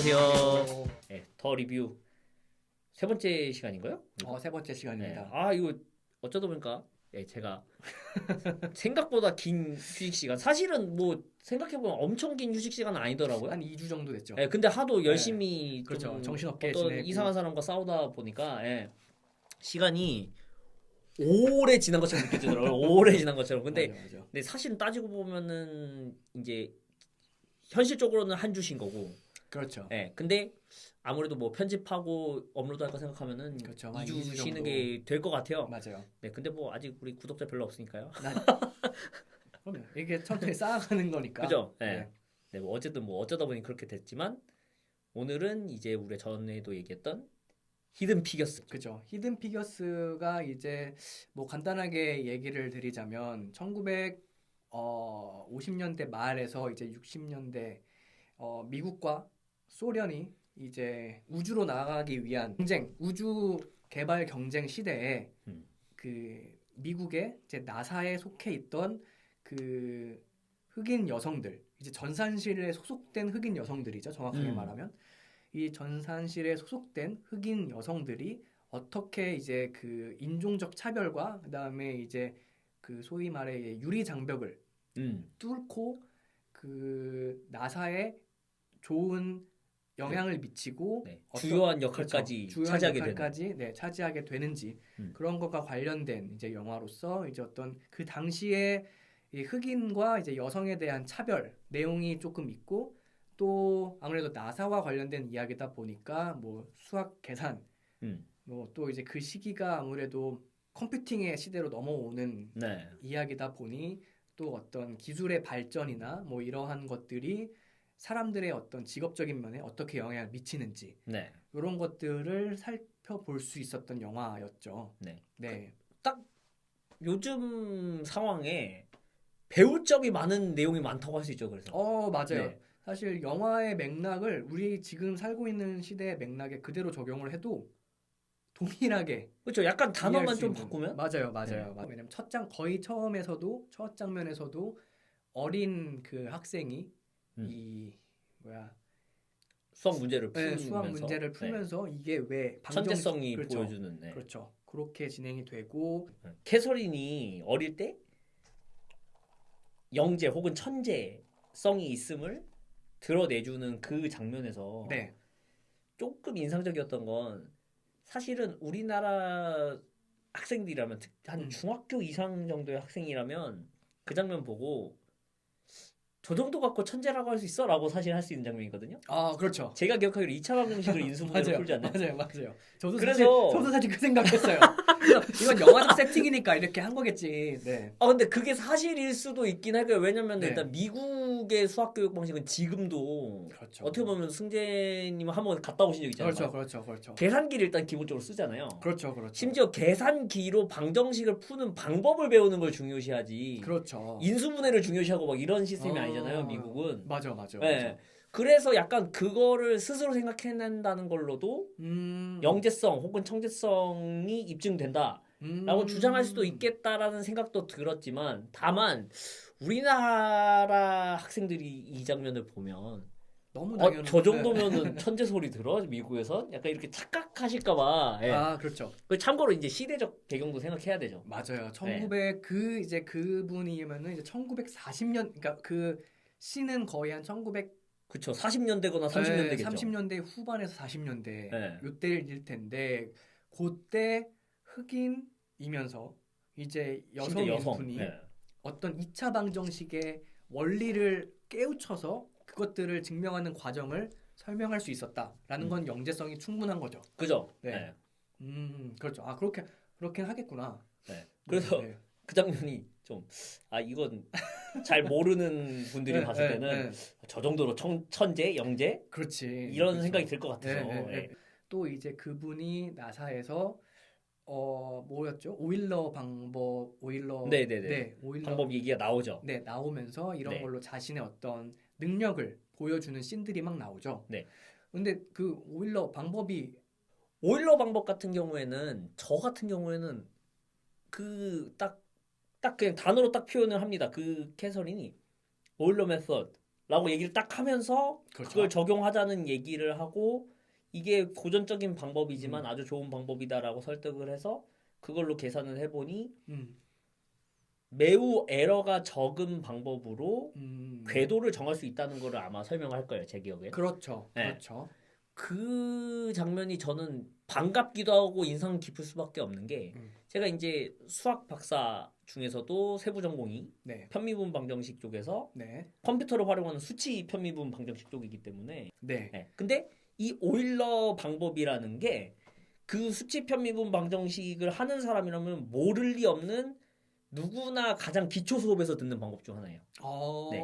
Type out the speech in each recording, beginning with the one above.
안녕하세요. 네, 더 리뷰 세 번째 시간인가요? 어, 세 번째 네. 시간입니다. 아 이거 어쩌다 보니까 예, 제가 생각보다 긴 휴식 시간 사실은 뭐 생각해 보면 엄청 긴 휴식 시간은 아니더라고요. 한 2주 정도 됐죠. 예, 근데 하도 열심히 그렇죠. 좀 정신없게 어떤 지내고. 이상한 사람과 싸우다 보니까 예, 시간이 오래 지난 것처럼 느껴지더라고요. 오래 지난 것처럼. 근데 맞아, 맞아. 근데 사실은 따지고 보면은 이제 현실적으로는 한 주신 거고. 그렇죠. 예. 근데 아무래도 뭐 편집하고 업로드할 거 생각하면은 그렇죠. 한 2주, 2주 쉬는. 게 될 것 같아요. 맞아요. 네. 근데 뭐 아직 우리 구독자 별로 없으니까요. 그러면 이게 천천히 쌓아가는 거니까. 그죠? 예. 네. 네. 뭐 어쨌든 뭐 어쩌다 보니 그렇게 됐지만 오늘은 이제 우리 전에도 얘기했던 히든 피겨스. 그죠. 히든 피겨스가 이제 뭐 간단하게 얘기를 드리자면 1950년대 말에서 이제 60년대 어, 미국과 소련이 이제 우주로 나가기 위한 경쟁, 우주 개발 경쟁 시대에 음. 그 미국의 이제 나사에 속해 있던 그 흑인 여성들, 이제 전산실에 소속된 흑인 여성들이죠. 정확하게 음. 말하면 이 전산실에 소속된 흑인 여성들이 어떻게 이제 그 인종적 차별과 그다음에 이제 그 소위 말해 유리 장벽을 음. 뚫고 그 나사에 좋은 영향을 미치고 네. 어떤- 주요한 역할까지 그렇죠. 주요한 차지하게 되는. 역할까지 네, 차지하게 되는지 음. 그런 것과 관련된 이제 영화로서 이제 어떤 그 당시에 이 흑인과 이제 여성에 대한 차별 내용이 조금 있고 또 아무래도 나사와 관련된 이야기다 보니까 뭐 수학 계산 음. 뭐또 이제 그 시기가 아무래도 컴퓨팅의 시대로 넘어오는 네. 이야기다 보니 또 어떤 기술의 발전이나 뭐 이러한 것들이 사람들의 어떤 직업적인 면에 어떻게 영향을 미치는지 네. 이런 것들을 살펴볼 수 있었던 영화였죠. 네. 네. 요즘 상황에 배울 점이 많은 내용이 많다고 할 수 있죠. 그래서. 어, 맞아요. 네. 사실 영화의 맥락을 우리 지금 살고 있는 시대의 맥락에 그대로 적용을 해도 동일하게 그렇죠. 약간 단어만 좀 있는. 바꾸면 맞아요, 맞아요. 네. 맞아요. 왜냐면 첫 장 거의 처음에서도 첫 장면에서도 어린 그 학생이 음. 이 뭐야 수학 문제를 네, 풀면서 수학 문제를 네. 풀면서 이게 왜 방정- 천재성이 그렇죠. 보여주는 네. 그렇죠. 그렇게 진행이 되고 캐서린이 어릴 때 영재 혹은 천재성이 있음을 드러내주는 그 장면에서 네, 조금 인상적이었던 건 사실은 우리나라 학생들이라면 특- 한 음. 중학교 이상 정도의 학생이라면 그 장면 보고 저 정도 갖고 천재라고 할 수 있어라고 사실 할 수 있는 장면이거든요. 아 그렇죠. 제가 기억하기로 2차 방정식을 맞아요, 풀지 않나요? 맞아요, 맞아요. 저도 그래서- 사실 저도 사실 그 생각했어요. 이건 영화적 세팅이니까 이렇게 한 거겠지. 네, 아 근데 그게 사실일 수도 있긴 할거예요 왜냐면 네. 일단 미국 의 수학 교육 방식은 지금도 그렇죠. 어떻게 보면 승재님 한번 갔다 오신 적 있잖아요. 그렇죠, 그렇죠, 그렇죠. 계산기를 일단 기본적으로 쓰잖아요. 그렇죠, 그렇죠. 심지어 계산기로 방정식을 푸는 방법을 배우는 걸 중요시하지. 그렇죠. 인수분해를 중요시하고 막 이런 시스템이 어. 아니잖아요, 미국은. 맞아, 맞아, 네. 맞아. 그래서 약간 그거를 스스로 생각해낸다는 걸로도 음, 영재성 혹은 청재성이 입증된다 라고 음. 주장할 수도 있겠다라는 생각도 들었지만 다만 우리나라 학생들이 이 장면을 보면 너무 어. 저 정도면은 천재 소리 들어 미국에선 약간 이렇게 착각하실까봐 네. 예. 아, 그렇죠. 그 참고로 이제 시대적 배경도 생각해야 되죠. 맞아요. 네. 1900그 이제 그분이면은 이제 1940년 그러니까 그 씨는 거의 한 1900 그쵸 40년대거나 30년대겠죠. 30년대 후반에서 40년대 네. 요때일 텐데 그때 흑인이면서 이제 심지어 여성 분이 네. 어떤 2차 방정식의 원리를 깨우쳐서 그것들을 증명하는 과정을 설명할 수 있었다라는 건 영재성이 충분한 거죠. 그죠. 네. 네. 음, 그렇죠. 아 그렇게 그렇긴 하겠구나. 네. 그래서 네. 그 장면이 좀 아 이건 잘 모르는 분들이 네, 봤을 네, 때는 네. 저 정도로 청, 천재, 영재 그렇지. 이런 그렇죠. 생각이 들 것 같아서 네, 네, 네. 예. 또 이제 그분이 나사에서 어 뭐였죠? 오일러 방법, 오일러 네, 네, 네. 네, 오일러 방법 얘기가 나오죠. 네 나오면서 이런 네. 걸로 자신의 어떤 능력을 보여주는 씬들이 막 나오죠. 네. 근데 그 오일러 방법이 오일러 방법 같은 경우에는 저 같은 경우에는 그 딱딱 그냥 단어로 딱 표현을 합니다. 그 캐서린이 오일러 메서드 라고 얘기를 딱 하면서 그렇죠. 그걸 적용하자는 얘기를 하고 이게 고전적인 음. 방법이지만 아주 좋은 방법이다라고 설득을 해서 그걸로 계산을 해보니 음. 매우 에러가 적은 방법으로 음. 궤도를 정할 수 있다는 거를 아마 설명할 거예요 제 기억에 그렇죠. 네. 그렇죠. 그 장면이 저는 반갑기도 하고 인상 깊을 수밖에 없는 게 음. 제가 이제 수학 박사 중에서도 세부 전공이 네. 편미분 방정식 쪽에서 네. 컴퓨터를 활용하는 수치 편미분 방정식 쪽이기 때문에 네. 네. 근데 이 오일러 방법이라는 게 그 수치 편미분 방정식을 하는 사람이라면 모를 리 없는 누구나 가장 기초 수업에서 듣는 방법 중 하나예요. 어. 네.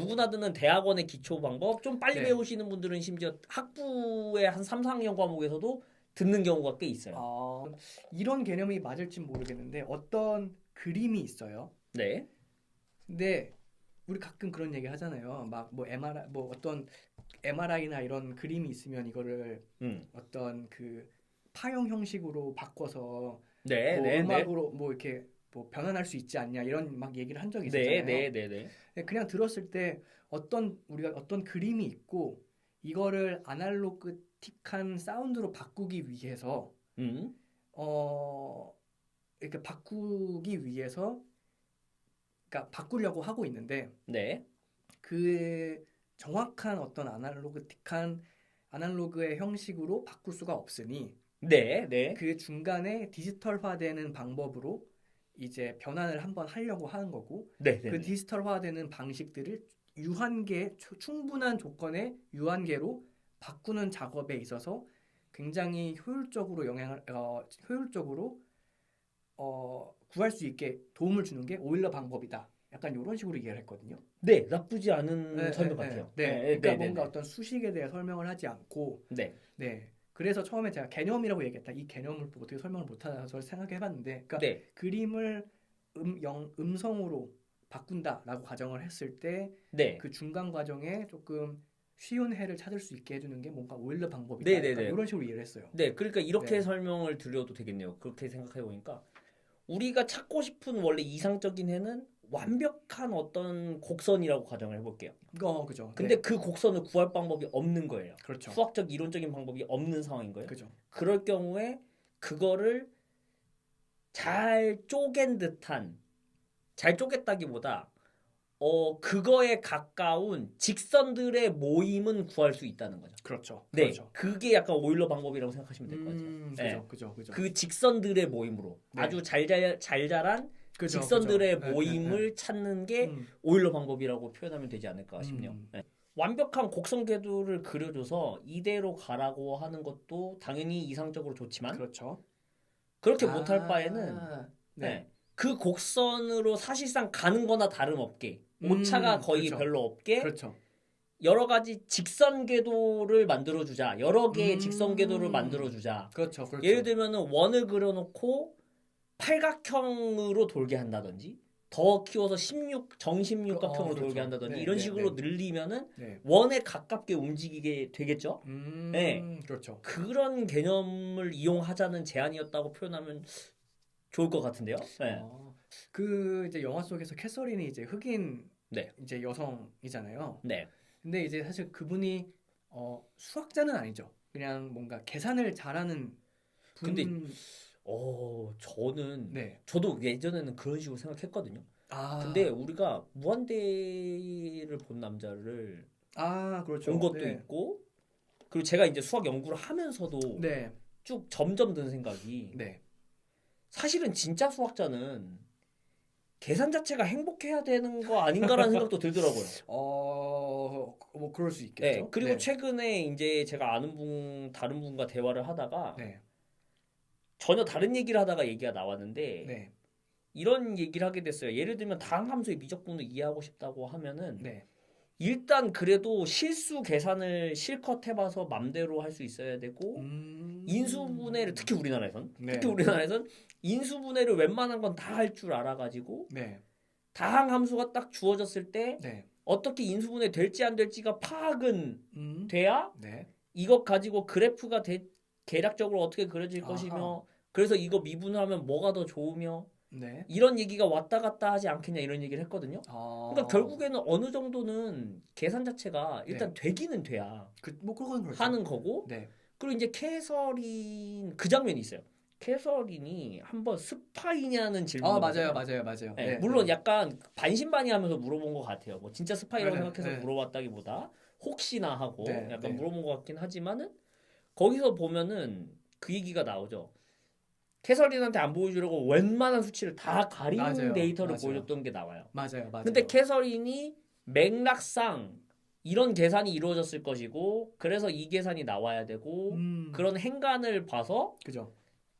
누구나 듣는 대학원의 기초 방법 좀 빨리 네. 배우시는 분들은 심지어 학부의 한 3, 4학년 과목에서도 듣는 경우가 꽤 있어요. 아, 이런 개념이 맞을지 모르겠는데 어떤 그림이 있어요. 네. 근데 우리 가끔 그런 얘기 하잖아요. 막 뭐 MRI 뭐 어떤 MRI나 이런 그림이 있으면 이거를 음. 어떤 그 파형 형식으로 바꿔서 네, 뭐 네, 네. 음악으로 뭐 이렇게 뭐 변환할 수 있지 않냐 이런 막 얘기를 한 적이 네, 있었잖아요. 네, 네, 네. 근데 그냥 들었을 때 어떤 우리가 어떤 그림이 있고 이거를 아날로그틱한 사운드로 바꾸기 위해서 음. 어 이렇게 바꾸기 위해서 그러니까 바꾸려고 하고 있는데 네. 그 정확한 어떤 아날로그틱한 아날로그의 형식으로 바꿀 수가 없으니 네, 네. 그 중간에 디지털화되는 방법으로 이제 변환을 한번 하려고 하는 거고 네, 네. 그 디지털화되는 방식들을 유한계 초- 충분한 조건의 유한계로 바꾸는 작업에 있어서 굉장히 효율적으로 영향을 어, 효율적으로 어, 구할 수 있게 도움을 주는 게 오일러 방법이다. 약간 이런 식으로 이해를 했거든요. 네, 나쁘지 않은 네, 설명 네, 같아요. 네, 네, 그러니까 네, 뭔가 네, 어떤 수식에 대해 설명을 하지 않고 네. 네. 그래서 처음에 제가 개념이라고 얘기했다. 이 개념을 어떻게 설명을 못하서 생각해봤는데, 그러니까 네. 그림을 음, 영, 음성으로 바꾼다라고 가정을 했을 때 네. 그 중간 과정에 조금 쉬운 해를 찾을 수 있게 해주는 게 뭔가 오일러 방법이다. 네, 네, 네. 이런 식으로 이해를 했어요. 네, 그러니까 이렇게 네. 설명을 드려도 되겠네요. 그렇게 생각해 보니까 우리가 찾고 싶은 원래 이상적인 해는 완벽한 어떤 곡선이라고 가정을 해볼게요. 어, 그죠. 근데 네. 그 곡선을 구할 방법이 없는 거예요. 그렇죠. 수학적 이론적인 방법이 없는 상황인 거예요. 그죠. 그럴 경우에 그거를 잘 쪼갠 듯한 잘 쪼갰다기보다 어 그거에 가까운 직선들의 모임은 구할 수 있다는 거죠. 그렇죠. 네, 그렇죠. 그게 약간 오일러 방법이라고 생각하시면 될것 같아요. 음, 네. 그죠, 그죠, 그죠. 그 직선들의 모임으로 네. 아주 잘잘 잘 자란 그죠, 직선들의 그죠. 네, 모임을 네, 찾는 네. 게 음, 오일러 방법이라고 표현하면 되지 않을까 싶네요. 음. 네. 완벽한 곡선 궤도를 그려줘서 이대로 가라고 하는 것도 당연히 이상적으로 좋지만 그렇죠. 그렇게 못할 아, 바에는 네. 네. 그 곡선으로 사실상 가는 거나 다름없게 음, 오차가 거의 그렇죠. 별로 없게 그렇죠. 여러 가지 직선 궤도를 만들어 주자. 여러 개의 음. 직선 궤도를 만들어 주자. 그렇죠. 그렇죠. 예를 들면은 원을 그려 놓고 팔각형으로 돌게 한다든지 더 키워서 16 정십육각형으로 어, 그렇죠. 돌게 한다든지 네, 이런 네, 식으로 네. 늘리면은 네. 원에 가깝게 움직이게 되겠죠. 음, 네. 그렇죠. 그런 개념을 이용하자는 제안이었다고 표현하면 좋을 것 같은데요. 네. 어, 그 이제 영화 속에서 캐서린이 이제 흑인 네. 이제 여성이잖아요. 네. 근데 이제 사실 그분이 어, 수학자는 아니죠. 그냥 뭔가 계산을 잘하는 분. 근데 어, 저는 네. 저도 예전에는 그런 식으로 생각했거든요. 아. 근데 우리가 무한대를 본 남자를 아 그렇죠. 본 것도 네. 있고 그리고 제가 이제 수학 연구를 하면서도 네. 쭉 점점 든 생각이 네. 사실은 진짜 수학자는 계산 자체가 행복해야 되는 거 아닌가라는 생각도 들더라고요. 어, 뭐 그럴 수 네. 있겠죠. 그리고 네. 최근에 이제 제가 아는 분 다른 분과 대화를 하다가 네. 전혀 다른 얘기를 하다가 얘기가 나왔는데 네. 이런 얘기를 하게 됐어요. 예를 들면 다항 함수의 미적분을 이해하고 싶다고 하면은 네. 일단 그래도 실수 계산을 실컷 해봐서 맘대로 할 수 있어야 되고 음. 인수분해를 특히 우리나라에선 네. 특히 우리나라에선 인수분해를 웬만한 건 다 할 줄 알아가지고 네. 다항 함수가 딱 주어졌을 때 네. 어떻게 인수분해 될지 안 될지가 파악은 음. 돼야 네. 이것 가지고 그래프가 대, 계략적으로 어떻게 그려질 아하. 것이며 그래서 이거 미분하면 뭐가 더 좋으며 네. 이런 얘기가 왔다 갔다 하지 않겠냐 이런 얘기를 했거든요. 아. 그러니까 결국에는 어느 정도는 계산 자체가 일단 되기는 돼야 그, 뭐 그건 그렇죠. 하는 거고 네. 그리고 이제 캐서린 그 장면이 있어요. 캐서린이 한번 스파이냐는 질문. 아 맞아요, 맞아요, 맞아요. 네, 네, 물론 네. 약간 반신반의하면서 물어본 것 같아요. 뭐 진짜 스파이라고 네, 생각해서 네. 물어봤다기보다 혹시나 하고 네, 약간 네. 물어본 것 같긴 하지만은 거기서 보면은 그 얘기가 나오죠. 캐서린한테 안 보여주려고 웬만한 수치를 다 가린 맞아요, 데이터를 맞아요. 보여줬던 게 나와요. 맞아요, 맞아요. 근데 캐서린이 맥락상 이런 계산이 이루어졌을 것이고 그래서 이 계산이 나와야 되고 음, 그런 행간을 봐서 그죠.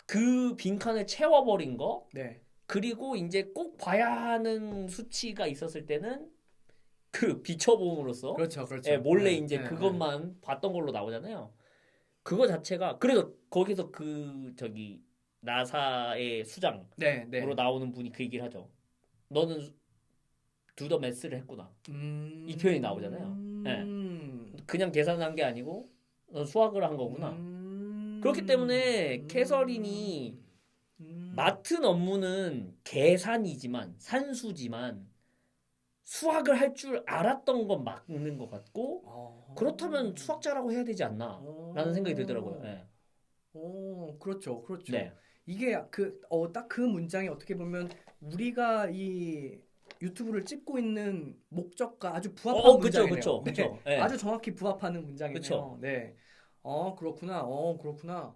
그 빈칸을 채워버린 거 네. 그리고 이제 꼭 봐야 하는 수치가 있었을 때는 그 비춰봄으로써 그렇죠, 그렇죠. 예, 몰래 네, 이제 네, 그것만 봤던 걸로 나오잖아요. 그거 자체가 그래서 거기서 그 저기 나사의 수장으로 네, 네. 나오는 분이 그 얘기를 하죠. 너는 두더 매스를 했구나. 음, 이 표현이 나오잖아요. 네. 음, 그냥 계산한 게 아니고 넌 수학을 한 거구나. 음, 그렇기 때문에 캐서린이 음, 맡은 업무는 계산이지만 산수지만 수학을 할 줄 알았던 건 맞는 것 같고 어, 그렇다면 수학자라고 해야 되지 않나 라는 생각이 들더라고요. 예. 어, 그렇죠, 그렇죠. 네. 이게 그 어 딱 그 문장이 어떻게 보면 우리가 이 유튜브를 찍고 있는 목적과 아주 부합하는 어, 그쵸, 문장이네요. 그쵸, 네. 그쵸. 예. 아주 정확히 부합하는 문장이네요. 그쵸. 네. 어, 그렇구나. 어, 그렇구나.